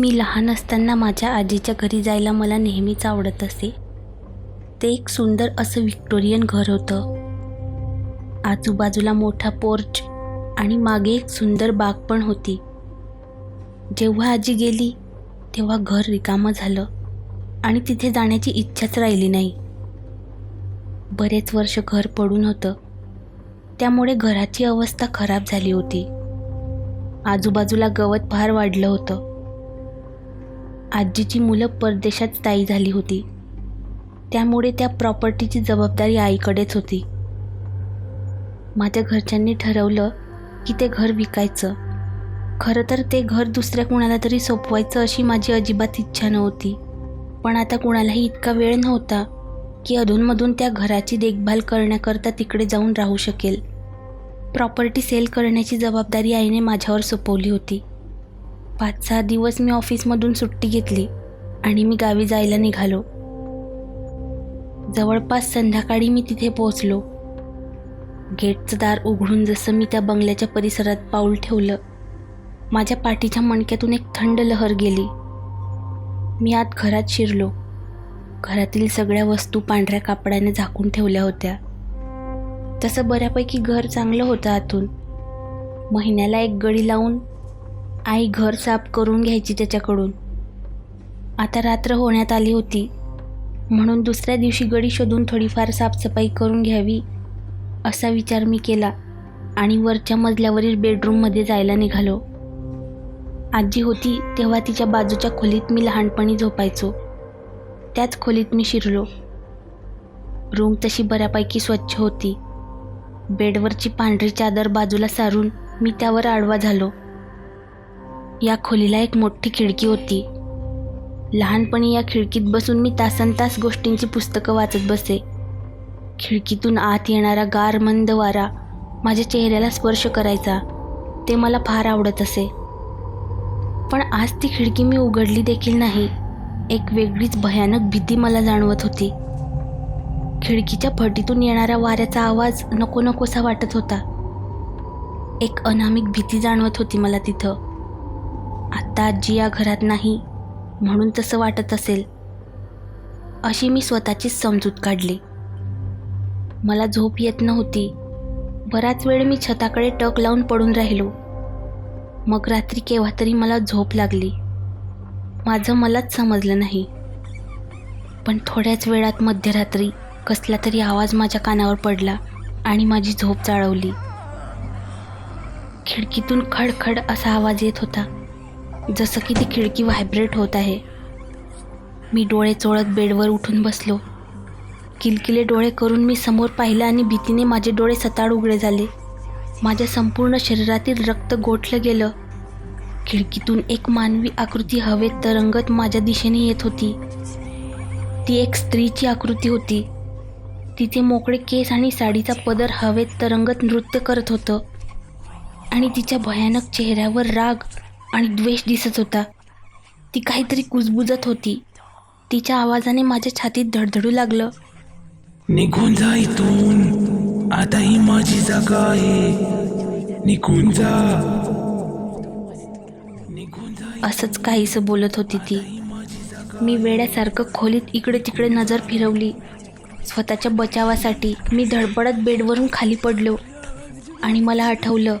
मी लहान असताना माझ्या आजीच्या घरी जायला मला नेहमीच आवडत असे. ते एक सुंदर असं व्हिक्टोरियन घर होतं. आजूबाजूला मोठा पोर्च आणि मागे एक सुंदर बाग पण होती. जेव्हा आजी गेली तेव्हा घर रिकामं झालं आणि तिथे जाण्याची इच्छाच राहिली नाही. बरेच वर्ष घर पडून होतं. त्यामुळे घराची अवस्था खराब झाली होती. आजूबाजूला गवत फार वाढलं होतं. आजीची मुलं परदेशात स्थायी झाली होती. त्यामुळे त्या प्रॉपर्टीची जबाबदारी आईकडेच होती. माझ्या घरच्यांनी ठरवलं की ते घर विकायचं. खरं तर ते घर दुसऱ्या कुणाला तरी सोपवायचं अशी माझी अजिबात इच्छा नव्हती. पण आता कुणालाही इतका वेळ नव्हता की अधूनमधून त्या घराची देखभाल करण्याकरता तिकडे जाऊन राहू शकेल. प्रॉपर्टी सेल करण्याची जबाबदारी आईने माझ्यावर सोपवली होती. पाच सहा दिवस मी ऑफिसमधून सुट्टी घेतली आणि मी गावी जायला निघालो. जवळपास संध्याकाळी मी तिथे पोहोचलो. गेटचं दार उघडून जसं मी त्या बंगल्याच्या परिसरात पाऊल ठेवलं माझ्या पाठीच्या मणक्यातून एक थंड लहर गेली. मी आत घरात शिरलो. घरातील सगळ्या वस्तू पांढऱ्या कापडाने झाकून ठेवल्या होत्या. तसं बऱ्यापैकी घर चांगलं होतं आतून. महिन्याला एक गडी लावून आई घर साफ करून घ्यायची त्याच्याकडून. आता रात्र होण्यात आली होती. म्हणून दुसऱ्या दिवशी गडी शोधून थोडीफार साफसफाई करून घ्यावी असा विचार मी केला आणि वरच्या मजल्यावरील बेडरूममध्ये जायला निघालो. आजी होती तेव्हा तिच्या बाजूच्या खोलीत मी लहानपणी झोपायचो. त्याच खोलीत मी शिरलो. रूम तशी बऱ्यापैकी स्वच्छ होती. बेडवरची पांढरी चादर बाजूला सारून मी त्यावर आडवा झालो. या खोलीला एक मोठी खिडकी होती. लहानपणी या खिडकीत बसून मी तासन तास गोष्टींची पुस्तकं वाचत बसे. खिडकीतून आत येणारा गार मंद वारा माझ्या चेहऱ्याला स्पर्श करायचा. ते मला फार आवडत असे. पण आज ती खिडकी मी उघडली देखील नाही. एक वेगळीच भयानक भीती मला जाणवत होती. खिडकीच्या फटीतून येणारा वाऱ्याचा आवाज नको नकोसा वाटत होता. एक अनामिक भीती जाणवत होती मला तिथं. आत्ता आजी या घरात नाही म्हणून तसं वाटत असेल. अशी मी स्वतःचीच समजूत काढली. मला झोप येत नव्हती. बराच वेळ मी छताकडे टक लावून पडून राहिलो. मग रात्री केव्हा तरी मला झोप लागली. माझं मलाच समजलं नाही. पण थोड्याच वेळात मध्यरात्री कसला तरी आवाज माझ्या कानावर पडला आणि माझी झोप चाळवली खिडकीतून खडखड असा आवाज येत होता. जसं की ती खिडकी व्हायब्रेट होत आहे. मी डोळे चोळत बेडवर उठून बसलो. किलकिले डोळे करून मी समोर पाहिलं आणि भीतीने माझे डोळे सताड उघडे झाले. माझ्या संपूर्ण शरीरातील रक्त गोठलं गेलं. खिडकीतून एक मानवी आकृती हवेत तरंगत माझ्या दिशेने येत होती. ती एक स्त्रीची आकृती होती. तिचे मोकळे केस आणि साडीचा पदर हवेत तरंगत नृत्य करत होतं. आणि तिच्या भयानक चेहऱ्यावर राग आणि द्वेष दिसत होता. ती काहीतरी कुजबुजत होती. तिच्या आवाजाने माझ्या छातीत धडधडू लागलं. निघून जा इथून. आता ही माझी जागा आहे. निघून जा. असंच काहीसं बोलत होती ती. मी वेड्यासारखं खोलीत इकडे तिकडे नजर फिरवली. स्वतःच्या बचावासाठी मी धडपडत बेडवरून खाली पडलो. आणि मला आठवलं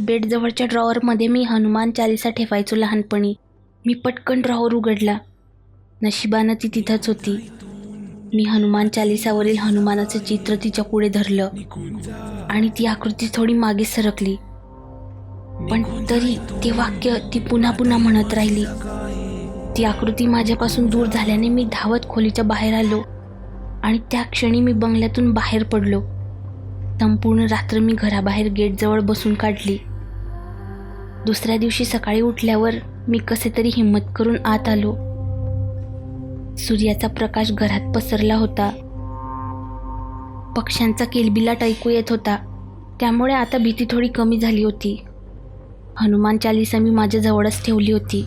बेडजवळच्या ड्रॉवरमध्ये मी हनुमान चालिसा ठेवायचो लहानपणी. मी पटकन ड्रॉवर उघडला. नशिबानं ती तिथंच होती. मी हनुमान चालिसावरील हनुमानाचं चित्र तिच्या पुढे धरलं आणि ती आकृती थोडी मागे सरकली. पण तरी ते वाक्य ती पुन्हा पुन्हा म्हणत राहिली. ती आकृती माझ्यापासून दूर झाल्याने मी धावत खोलीच्या बाहेर आलो आणि त्या क्षणी मी बंगल्यातून बाहेर पडलो. संपूर्ण रात्र मी घराबाहेर गेटजवळ बसून काढली. दुसऱ्या दिवशी सकाळी उठल्यावर मी कसे तरी हिंमत करून आत आलो. सूर्याचा प्रकाश घरात पसरला होता. पक्ष्यांचा किलबिलाट ऐकू येत होता. त्यामुळे आता भीती थोडी कमी झाली होती. हनुमान चालिसा मी माझ्याजवळच ठेवली होती.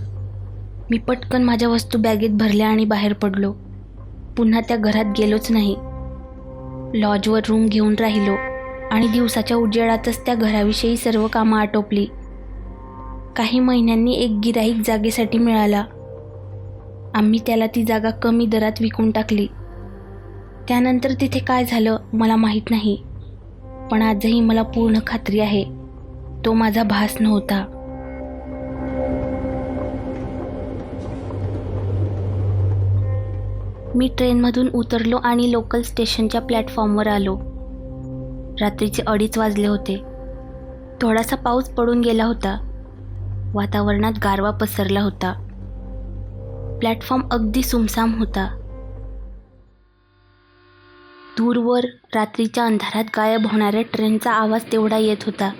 मी पटकन माझ्या वस्तू बॅगेत भरल्या आणि बाहेर पडलो. पुन्हा त्या घरात गेलोच नाही. लॉजवर रूम घेऊन राहिलो आणि दिवसाच्या उजेडातच त्या घराविषयी सर्व कामं आटोपली. काही महिन्यांनी एक गिराईक जागेसाठी मिळाला. आम्ही त्याला ती जागा कमी दरात विकून टाकली. त्यानंतर तिथे काय झालं मला माहीत नाही पण आजही मला पूर्ण खात्री आहे तो माझा भास नव्हता. मी ट्रेनमधून उतरलो आणि लोकल स्टेशनच्या प्लॅटफॉर्मवर आलो. रात्रीचे अडीच वाजले होते. थोडासा पाऊस पडून गेला होता. वातावरणात गारवा पसरला होता. प्लॅटफॉर्म अगदी सुमसाम होता. दूरवर रात्रीच्या अंधारात गायब होणाऱ्या ट्रेनचा आवाज तेवढा येत होता.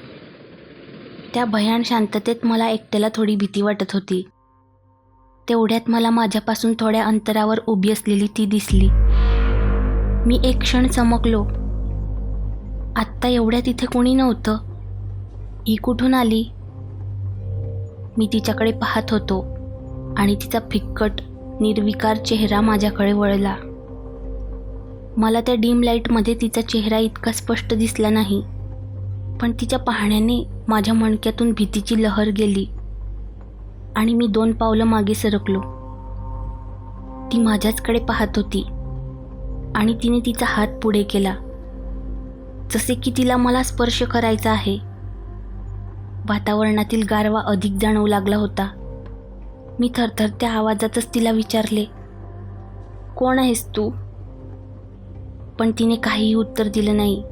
त्या भयान शांततेत मला एकट्याला थोडी भीती वाटत होती. तेवढ्यात मला माझ्यापासून थोड्या अंतरावर उभी असलेली ती दिसली. मी एक क्षण चमकलो. आत्ता एवढ्या तिथे कोणी नव्हतं. ही कुठून आली? मी तिच्याकडे पाहत होतो आणि तिचा फिक्कट निर्विकार चेहरा माझ्याकडे वळला. मला त्या डीम लाईटमध्ये तिचा चेहरा इतका स्पष्ट दिसला नाही पण तिच्या पाहण्याने माझ्या मणक्यातून भीतीची लहर गेली आणि मी दोन पावलं मागे सरकलो. ती माझ्याचकडे पाहत होती आणि तिने तिचा हात पुढे केला जसे की तिला मला स्पर्श करायचा आहे. वातावरणातील गारवा अधिक जाणवू लागला होता. मी थरथरत्या आवाजातच तिला विचारले कोण आहेस तू? पण तिने काहीही उत्तर दिलं नाही.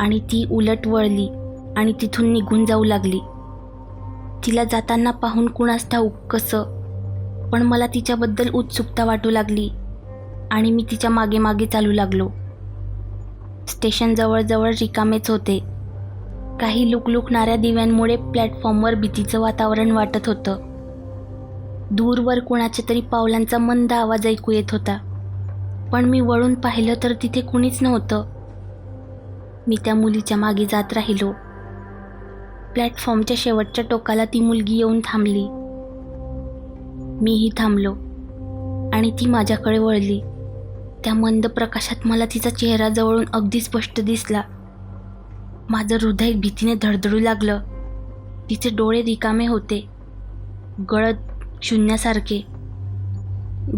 आणि ती उलट वळली आणि तिथून निघून जाऊ लागली. तिला जाताना पाहून कुणास ठाऊक कसं? पण मला तिच्याबद्दल उत्सुकता वाटू लागली आणि मी तिच्यामागे मागे चालू लागलो. स्टेशन जवळजवळ रिकामेच होते. काही लुकलुकणाऱ्या दिव्यांमुळे प्लॅटफॉर्मवर भीतीचं वातावरण वाटत होतं. दूरवर कुणाच्या तरी पावलांचा मंद आवाज ऐकू येत होता. पण मी वळून पाहिलं तर तिथे कुणीच नव्हतं. मी त्या मुलीच्या मागे जात राहिलो. प्लॅटफॉर्मच्या शेवटच्या टोकाला ती मुलगी येऊन थांबली. मीही थांबलो आणि ती माझ्याकडे वळली. त्या मंद प्रकाशात मला तिचा चेहरा जवळून अगदी स्पष्ट दिसला. माझं हृदय भीतीने धडधडू लागलं. तिचे डोळे रिकामे होते. गळत शून्यासारखे.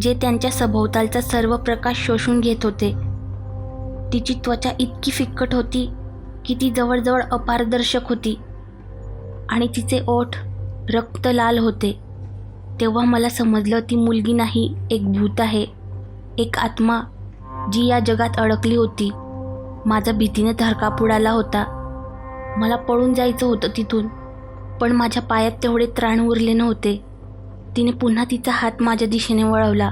जे त्यांच्या सभोवतालचा सर्व प्रकाश शोषून घेत होते. तिची त्वचा इतकी फिक्कट होती की ती जवळजवळ अपारदर्शक होती. आणि तिचे ओठ रक्त लाल होते. तेव्हा मला समजलं ती मुलगी नाही एक भूत आहे. एक आत्मा जी या जगात अडकली होती. माझा भीतीने धरकाप पुडाला होता. मला पळून जायचं होतं तिथून. पण माझ्या पायात तेवढे त्राण उरले नव्हते. तिने पुन्हा तिचा हात माझ्या दिशेने वळवला.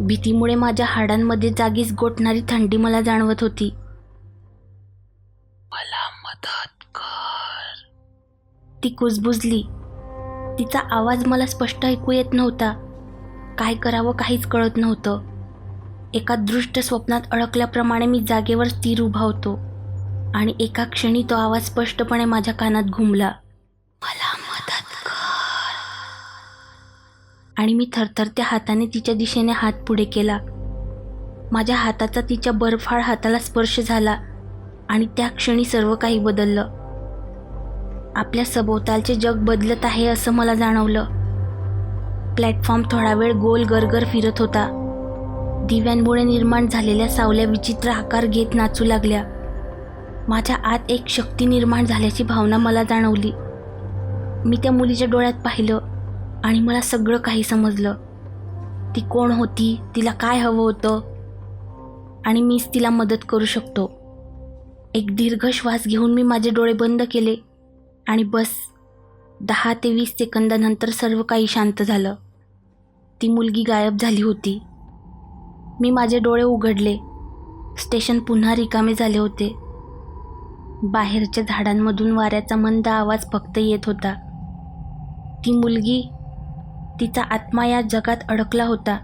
भीतीमुळे माझ्या हाडांमध्ये जागीच गोठणारी थंडी मला जाणवत होती. मला मदत कर. ती कुजबुजली. तिचा आवाज मला स्पष्ट ऐकू येत नव्हता. काय करावं काहीच कळत नव्हतं. एका दृष्ट स्वप्नात अडकल्याप्रमाणे मी जागेवर स्थिर उभा होतो. आणि एका क्षणी तो आवाज स्पष्टपणे माझ्या कानात घुमला. मला मदत कर. आणि मी थरथरत्या हाताने तिच्या दिशेने हात पुढे केला. माझ्या हाताचा तिच्या बर्फाळ हाताला स्पर्श झाला आणि त्या क्षणी सर्व काही बदललं. आपल्या सभोवतालचे जग बदलत आहे असं मला जाणवलं. प्लॅटफॉर्म थोडा वेळ गोल गरगर फिरत होता. दिव्यांमुळे निर्माण झालेल्या सावल्या विचित्र आकार घेत नाचू लागल्या. माझ्या आत एक शक्ती निर्माण झाल्याची भावना मला जाणवली. मी त्या मुलीच्या डोळ्यात पाहिलं आणि मला सगळं काही समजलं. ती कोण होती? तिला काय हवं होतं? आणि मीच तिला मदत करू शकतो. एक दीर्घ श्वास घेऊन मी माझे डोळे बंद केले आणि बस दहा ते वीस सेकंदानंतर सर्व काही शांत झालं. ती मुलगी गायब झाली होती. मी माझे डोळे उघडले. स्टेशन पुन्हा रिकामे झाले होते. बाहेरच्या झाडांमधून वाऱ्याचा मंद आवाज फक्त येत होता. ती मुलगी तिचा आत्मा या जगात अडकला होता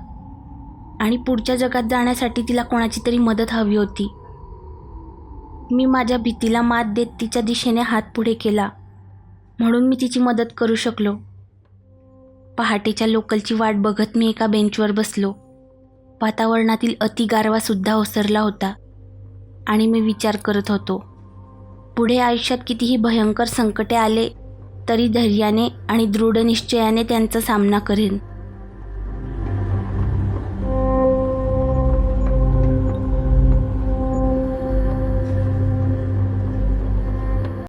आणि पुढच्या जगात जाण्यासाठी तिला कोणाची तरी मदत हवी होती. मी माझ्या भीतीला मात देत तिच्या दिशेने हात पुढे केला. म्हणून मी तिची मदत करू शकलो. पहाटेच्या लोकलची वाट बघत मी एका बेंचवर बसलो. वातावरणातील अतिगारवासुद्धा ओसरला होता आणि मी विचार करत होतो. पुढे आयुष्यात कितीही भयंकर संकटे आले तरी धैर्याने आणि दृढ निश्चयाने त्यांचा सामना करेन.